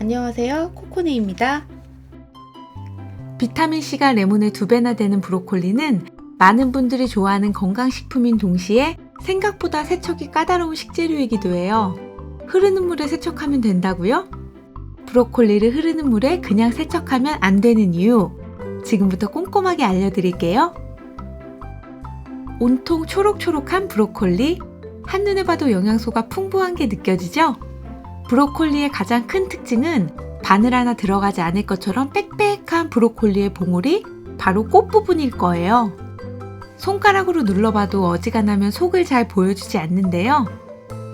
안녕하세요. 코코네입니다. 비타민C가 레몬의 두 배나 되는 브로콜리는 많은 분들이 좋아하는 건강식품인 동시에 생각보다 세척이 까다로운 식재료이기도 해요. 흐르는 물에 세척하면 된다고요? 브로콜리를 흐르는 물에 그냥 세척하면 안 되는 이유 지금부터 꼼꼼하게 알려드릴게요. 온통 초록초록한 브로콜리 한눈에 봐도 영양소가 풍부한 게 느껴지죠? 브로콜리의 가장 큰 특징은 바늘 하나 들어가지 않을 것처럼 빽빽한 브로콜리의 봉우리 바로 꽃 부분일 거예요. 손가락으로 눌러봐도 어지간하면 속을 잘 보여주지 않는데요.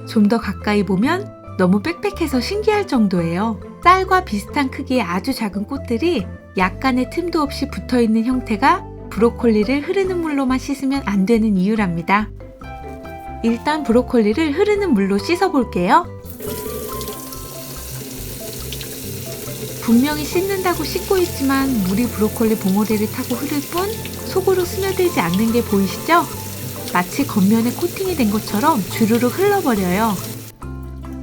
좀 더 가까이 보면 너무 빽빽해서 신기할 정도예요. 쌀과 비슷한 크기의 아주 작은 꽃들이 약간의 틈도 없이 붙어 있는 형태가 브로콜리를 흐르는 물로만 씻으면 안 되는 이유랍니다. 일단 브로콜리를 흐르는 물로 씻어 볼게요. 분명히 씻는다고 씻고 있지만 물이 브로콜리 봉오리를 타고 흐를 뿐 속으로 스며들지 않는 게 보이시죠? 마치 겉면에 코팅이 된 것처럼 주르륵 흘러버려요.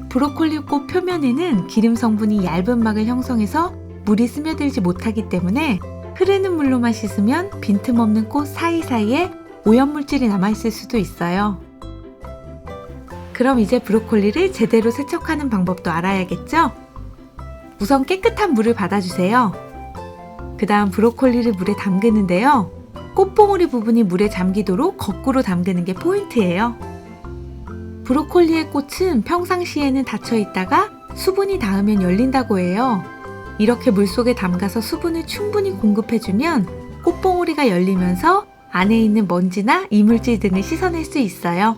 브로콜리 꽃 표면에는 기름 성분이 얇은 막을 형성해서 물이 스며들지 못하기 때문에 흐르는 물로만 씻으면 빈틈없는 꽃 사이사이에 오염물질이 남아있을 수도 있어요. 그럼 이제 브로콜리를 제대로 세척하는 방법도 알아야겠죠? 우선 깨끗한 물을 받아주세요. 그 다음 브로콜리를 물에 담그는데요. 꽃봉오리 부분이 물에 잠기도록 거꾸로 담그는 게 포인트예요. 브로콜리의 꽃은 평상시에는 닫혀 있다가 수분이 닿으면 열린다고 해요. 이렇게 물속에 담가서 수분을 충분히 공급해주면 꽃봉오리가 열리면서 안에 있는 먼지나 이물질 등을 씻어낼 수 있어요.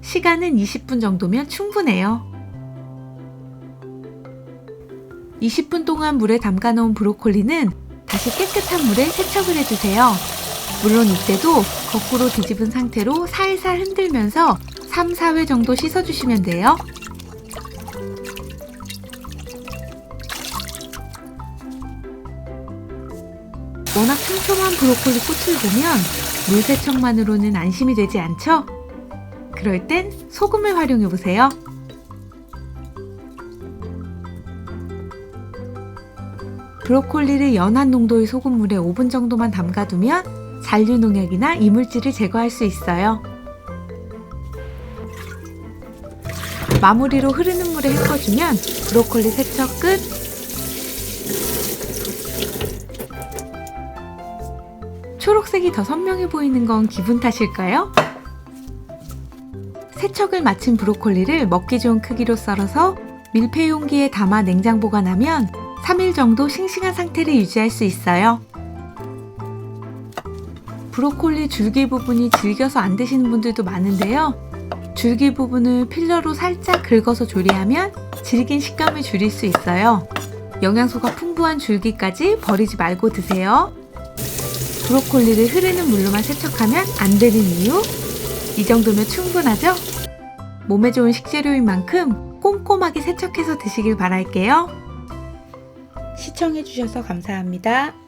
시간은 20분 정도면 충분해요. 20분 동안 물에 담가 놓은 브로콜리는 다시 깨끗한 물에 세척을 해주세요. 물론 이때도 거꾸로 뒤집은 상태로 살살 흔들면서 3, 4회 정도 씻어주시면 돼요. 워낙 촘촘한 브로콜리 꽃을 보면 물 세척만으로는 안심이 되지 않죠? 그럴 땐 소금을 활용해 보세요. 브로콜리를 연한 농도의 소금물에 5분 정도만 담가두면 잔류 농약이나 이물질을 제거할 수 있어요. 마무리로 흐르는 물에 헹궈주면 브로콜리 세척 끝! 초록색이 더 선명해 보이는 건 기분 탓일까요? 세척을 마친 브로콜리를 먹기 좋은 크기로 썰어서 밀폐 용기에 담아 냉장 보관하면 3일 정도 싱싱한 상태를 유지할 수 있어요. 브로콜리 줄기 부분이 질겨서 안 드시는 분들도 많은데요. 줄기 부분을 필러로 살짝 긁어서 조리하면 질긴 식감을 줄일 수 있어요. 영양소가 풍부한 줄기까지 버리지 말고 드세요. 브로콜리를 흐르는 물로만 세척하면 안 되는 이유? 이 정도면 충분하죠? 몸에 좋은 식재료인 만큼 꼼꼼하게 세척해서 드시길 바랄게요. 시청해주셔서 감사합니다.